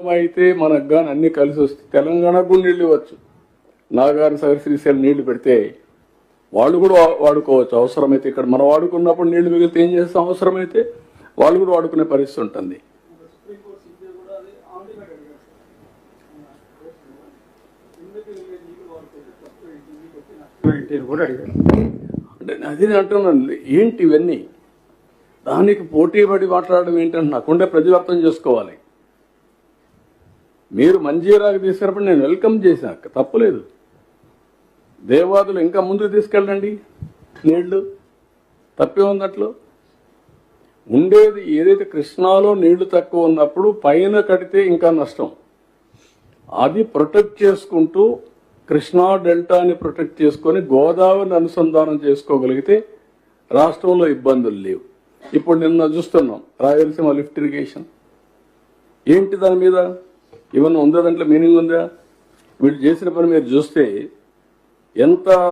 అయితే మనకు కానీ అన్ని కలిసి వస్తే తెలంగాణకు నీళ్ళు ఇవ్వచ్చు. నాగార్ సాగర్ శ్రీశైలం నీళ్ళు పెడితే వాళ్ళు కూడా వాడుకోవచ్చు. అవసరమైతే ఇక్కడ మనం వాడుకున్నప్పుడు నీళ్ళు మిగిలితే ఏం చేస్తాం? అవసరమైతే వాళ్ళు కూడా వాడుకునే పరిస్థితి ఉంటుంది. కూడా అంటే అది నేను అంటున్నాను. ఏంటి ఇవన్నీ? దానికి పోటీ పడి మాట్లాడడం ఏంటంటే నాకుండే ప్రజలు అర్థం చేసుకోవాలి. మీరు మంజీరాకు తీసుకున్నప్పుడు నేను వెల్కమ్ చేశాను తప్పులేదు. దేవాదులు ఇంకా ముందుకు తీసుకెళ్ళండి. నీళ్ళు. తప్పే ఉంది అట్లు? ఉండేది ఏదైతే కృష్ణాలో నీళ్ళు తక్కువ ఉన్నప్పుడు పైన కడితే ఇంకా నష్టం. అది ప్రొటెక్ట్ చేసుకుంటూ కృష్ణా డెల్టాని ప్రొటెక్ట్ చేసుకొని గోదావరిని అనుసంధానం చేసుకోగలిగితే రాష్ట్రంలో ఇబ్బందులు లేవు. ఇప్పుడు నిన్న చూస్తున్నాం రాయలసీమ లిఫ్ట్ ఇరిగేషన్. ఏంటి దాని మీద? ఇవన్నీ ఉందా? దాంట్లో మీనింగ్ ఉందా? వీళ్ళు చేసిన పని మీరు చూస్తే ఎంత